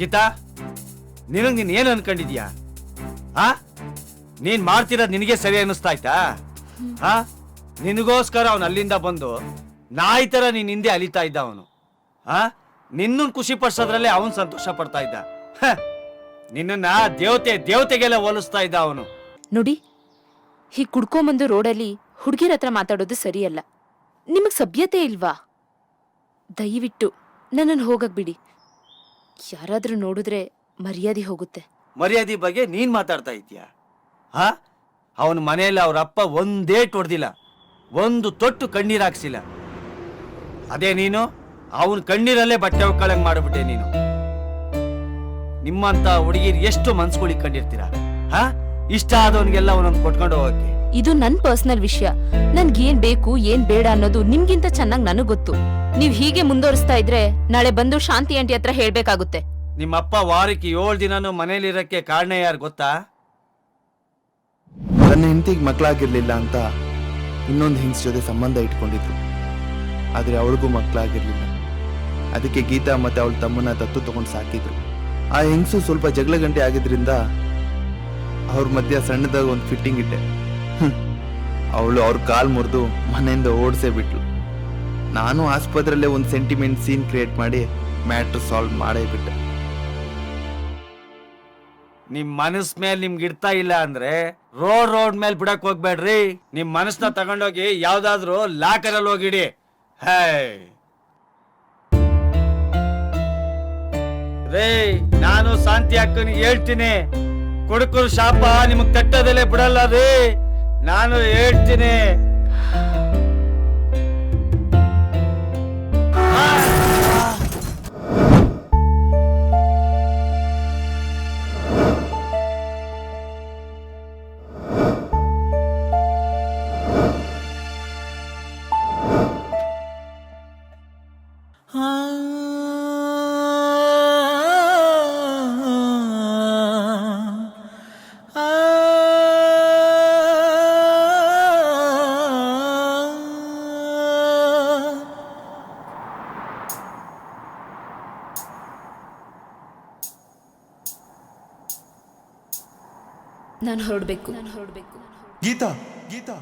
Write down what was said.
ಗೀತಾ, ನಿನಗೆ ನೀನು ಏನು ಅನ್ಕೊಂಡಿದ್ಯಾ? ಹಾ ನೀನ್ ಮಾಡ್ತಿರೋದು ನಿನಗೆ ಸರಿ ಅನ್ನಿಸ್ತಾ ಆಯ್ತಾ ಹಾ ನಿನಗೋಸ್ಕರ ಅವನು ಅಲ್ಲಿಂದ ಬಂದು ನಾಯಿ ಥರ ನೀನ್ ಹಿಂದೆ ಅಲಿತಾ ಇದ್ದ ಅವನು. ಹಾ ನಿನ್ನನ್ ಖುಷಿ ಪಡಿಸೋದ್ರಲ್ಲೇ ಅವನ್ ಸಂತೋಷ ಪಡ್ತಾ ಇದ್ದ. ನಿನ್ನನ್ನ ದೇವತೆ, ದೇವತೆಗೆಲ್ಲ ಹೋಲಿಸ್ತಾ ಇದ್ದ ಅವನು. ನೋಡಿ ಹೀಗೆ ಕುಡ್ಕೊಂಬಂದು ರೋಡಲ್ಲಿ ಹುಡುಗಿರ ಹತ್ರ ಮಾತಾಡೋದು ಸರಿಯಲ್ಲ. ನಿಮಗೆ ಸಭ್ಯತೆ ಇಲ್ವಾ? ದಯವಿಟ್ಟು ನನ್ನನ್ನು ಹೋಗಕ್ ಬಿಡಿ. ಯಾರಾದ್ರೂ ನೋಡಿದ್ರೆ ಮರ್ಯಾದೆ ಹೋಗುತ್ತೆ. ಮರ್ಯಾದೆ ಬಗ್ಗೆ ನೀನ್ ಮಾತಾಡ್ತಾ ಇದೀಯ ಹಾ? ಅವನ ಮನೆಯಲ್ಲಿ ಅವ್ರ ಅಪ್ಪ ಒಂದೇ ಹೊಡೆದಿಲ್ಲ ಒಂದು ತೊಟ್ಟು ಕಣ್ಣೀರ್ ಹಾಕ್ಸಿಲ್ಲ. ಅದೇ ನೀನು? ಅವನ ಕಣ್ಣೀರಲ್ಲೇ ಬಟ್ಟೆ ಒಕ್ಕಳಂಗ್ ಮಾಡ್ಬಿಟ್ಟೆ ನೀನು. ನಿಮ್ಮಂತ ಹುಡುಗಿರ್ ಎಷ್ಟು ಮನ್ಸುಗಳಿಗೆ ಕಂಡಿರ್ತೀರ? ಹಾ? ಇಷ್ಟ ಆದವನಿಗೆಲ್ಲ ಅವನೊಂದು ಕೊಟ್ಕೊಂಡು ಹೋಗಕ್ಕೆ. ಇದು ನನ್ ಪರ್ಸನಲ್ ವಿಷಯ. ನನ್ಗೇನ್ ಬೇಕು ಏನ್ ಬೇಡ ಅನ್ನೋದು ನಿಮ್ಗಿಂತ ಚೆನ್ನಾಗ್ ನನಗ್ ಗೊತ್ತು. ನೀವ್ ಹೀಗೆ ಮುಂದುವರಿಸ್ತಾ ಇದ್ರೆ ನಾಳೆ ಬಂದು ಶಾಂತಿ ಆಂಟಿ ಹತ್ರ ಹೇಳ್ಬೇಕಾಗುತ್ತೆ. ನಿಮ್ಮಪ್ಪ ವಾರಕ್ಕೆ ಏಳು ದಿನನೂ ಮನೇಲಿರಕ್ಕೆ ಕಾರಣ ಯಾರು ಗೊತ್ತಾ? ತನ್ನ ಹೆಂಡತಿಗೆ ಮಕ್ಕಳಾಗಿರ್ಲಿಲ್ಲ ಅಂತ ಇನ್ನೊಂದು ಹೆಂಗ್ಸ್ ಜೊತೆ ಸಂಬಂಧ ಇಟ್ಕೊಂಡಿದ್ರು. ಆದ್ರೆ ಅವಳಿಗೂ ಮಕ್ಕಳಾಗಿರ್ಲಿಲ್ಲ ಅದಕ್ಕೆ ಗೀತಾ ಮತ್ತೆ ಅವಳ ತಮ್ಮನ ದತ್ತು ತಗೊಂಡು ಸಾಕಿದ್ರು. ಆ ಹೆಂಗಸು ಸ್ವಲ್ಪ ಜಗಳ ಗಂಟೆ ಆಗಿದ್ರಿಂದ ಅವ್ರ ಮಧ್ಯ ಸಣ್ಣದಾಗ ಒಂದು ಫಿಟ್ಟಿಂಗ್ ಇಟ್ಟೆ. ಅವಳು ಅವ್ರ ಕಾಲ್ ಮುರಿದು ಮನೆಯಿಂದ ಓಡಿಸೇ ಬಿಟ್ಲು. ನಾನು ಆಸ್ಪತ್ರೆಯಲ್ಲೇ ಒಂದು ಸೆಂಟಿಮೆಂಟ್ ಸೀನ್ ಕ್ರಿಯೇಟ್ ಮಾಡಿ ಮ್ಯಾಟ್ರ್ ಸಾಲ್ವ್ ಮಾಡೇ ಬಿಟ್ಟೆ. ನಿಮ್ ಮನಸ್ ಮೇಲೆ ನಿಮ್ಗೆ ಇಡ್ತಾ ಇಲ್ಲ ಅಂದ್ರೆ ರೋಡ್ ರೋಡ್ ಮೇಲೆ ಬಿಡಕ್ ಹೋಗ್ಬೇಡ್ರಿ. ನಿಮ್ ಮನಸ್ನ ತಗೊಂಡೋಗಿ ಯಾವ್ದಾದ್ರು ಲಾಕರ್ ಅಲ್ಲಿ ಹೋಗಿಡಿ. ಹೇ ರೇ ನಾನು ಶಾಂತಿ ಅಕ್ಕನಿಗೆ ಹೇಳ್ತೀನಿ. ಕುಡುಕರು ಶಾಪ ನಿಮ್ಗೆ ತಟ್ಟದಲ್ಲೇ ಬಿಡಲ್ಲ ರೀ. ನಾನು ಹೇಳ್ತೀನಿ. ನಾನು ಹೊರಡಬೇಕು. ನಾನು ಹೊರಡಬೇಕು. ಗೀತಾ ಗೀತಾ.